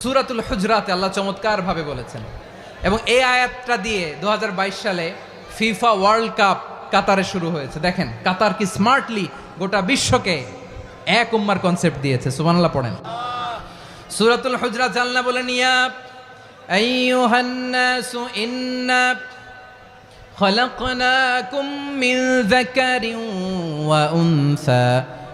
সুরাতুল হুজরাতে আল্লাহ চমৎকার ভাবে বলেছেন এবং এই আয়াতটা দিয়ে দু সালে ফিফা ওয়ার্ল্ড কাপ কাতারে শুরু হয়েছে দেখেন কাতার কি স্মার্টলি গোটা বিশ্বকে এক উম্মার কনসেপ্ট দিয়েছে সুবহানাল্লাহ পড়েন সুরাতুল হুজরাত আল্লাহ বলেন ইয়া আইয়ুহান নাসু ইন্না خلقناكم من ذكر وأنثى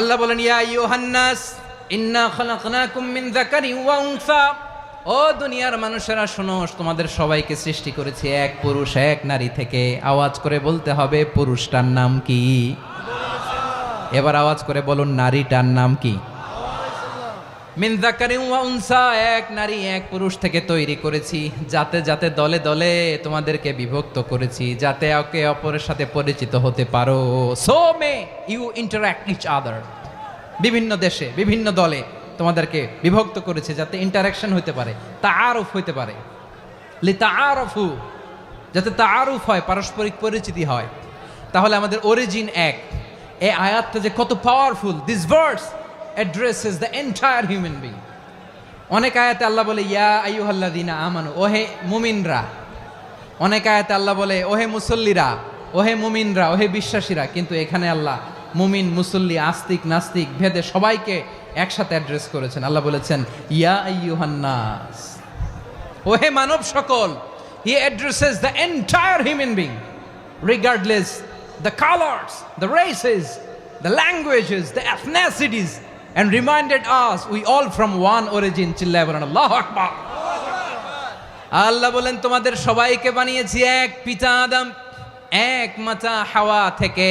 আল্লাহ বলেন, ইয়া ইউহান্নাস ইন্না খলাকনাকুম মিন যাকারিন ওয়া উনসা। ও দুনিয়ার মানুষেরা, শোনো, তোমাদের সবাইকে সৃষ্টি করেছি এক পুরুষ, এক নারী থেকে। আওয়াজ করে বলতে হবে, পুরুষটার নাম কি? এবার আওয়াজ করে বলুন, নারীটার নাম কি? উনসা, এক নারী, এক পুরুষ থেকে তৈরি করেছি। যাতে যাতে দলে দলে তোমাদেরকে বিভক্ত করেছি, যাতে একে অপরের সাথে পরিচিত হতে পারো। So may you interact each other বিভিন্ন দেশে, বিভিন্ন দলে তোমাদেরকে বিভক্ত করেছে যাতে ইন্টারাকশন হতে পারে, তাআরুফ হতে পারে। লি তাআরফু যাতে তাআরুফ হয়, পারস্পরিক পরিচিতি হয়। তাহলে আমাদের অরিজিন এক। এই আয়াতটা যে কত powerful this verse addresses the entire human being অনেক আয়াতে আল্লাহ বলে, ইয়া আইয়ুহাল্লাযিনা আমানু, ওহে মুমিনরা। অনেক আয়াতে আল্লাহ বলে, ওহে মুসল্লিরা, ওহে মুমিনরা, ওহে বিশ্বাসীরা। কিন্তু এখানে আল্লাহ মুমিন, মুসল্লি, আস্তিক, নাস্তিক, ভেদে সবাইকে একসাথে অ্যাড্রেস করেছেন। আল্লাহ বলেছেন, ইয়া আইয়ুহান্নাস। ওহে মানব সকল, he addresses the entire human being regardless the colours the races the languages the ethnicities, and reminded us, we all from one origin চিল্লায় বলেন, আল্লাহ আকবার। আল্লাহ বলেন, তোমাদের সবাইকে বানিয়েছি এক পিতা আদম, এক মাতা হাওয়া থেকে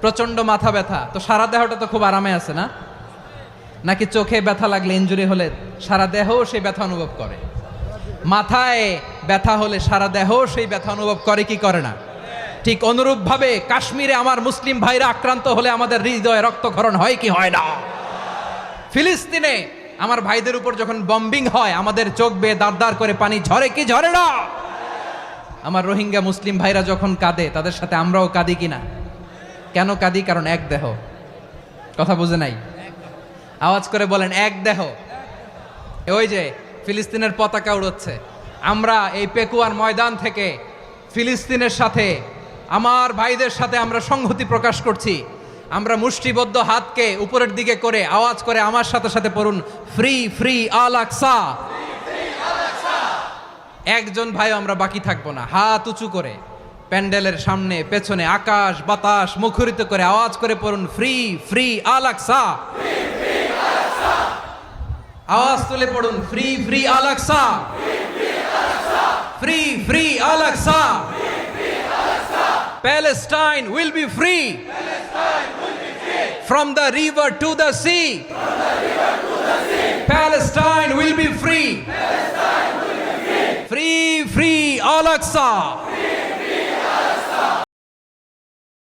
প্রচণ্ড মাথা ব্যথা। তো সারা দেহটা তো খুব আরামে আছে না? নাকি চোখে ব্যথা লাগলে ইঞ্জুরি হলে সারা দেহ সেই ব্যথা অনুভব করে? মাথায় ব্যথা হলে সারা দেহ সেই ব্যথা অনুভব করে, কি করে না? ঠিক অনুরূপভাবে কাশ্মীরে আমার মুসলিম ভাইরা আক্রান্ত হলে আমাদের হৃদয়ে রক্তক্ষরণ হয় কি হয় না? ফিলিস্তিনে আমার ভাইদের উপর যখন বম্বিং হয়, আমাদের চোখ বেয়ে দাঁড় করে পানি ঝরে কি ঝরে না? আমার রোহিঙ্গা মুসলিম ভাইরা যখন কাঁদে, তাদের সাথে আমরাও কাঁদি কিনা? কেন কাঁদি? কারণ এক দেহ। কথা বুঝে নাই? আওয়াজ করে বলেন, এক দেহ। ওই যে ফিলিস্তিনের পতাকা উড়োচ্ছে। আমরা এই পেকুয়ার ময়দান থেকে ফিলিস্তিনের সাথে, আমার ভাইদের সাথে আমরা সংহতি প্রকাশ করছি। আমরা মুষ্টিবদ্ধ হাতকে উপরের দিকে করে আওয়াজ করে আমার সাথে সাথে পড়ুন, ফ্রি ফ্রি, আল আকসা। একজন ভাই আমরা বাকি থাকব না। হাত উঁচু করে। প্যান্ডেলের সামনে পেছনে আকাশ বাতাস মুখরিত করে আওয়াজ করে পড়ুন ফ্রি ফ্রি আল আওয়াজ তুলে পড়ুন ফ্রি ফ্রি আল ফ্রি ফ্রি আল Palestine will be free from the river to the sea. Palestine will be free. Free, free, Al Aqsa.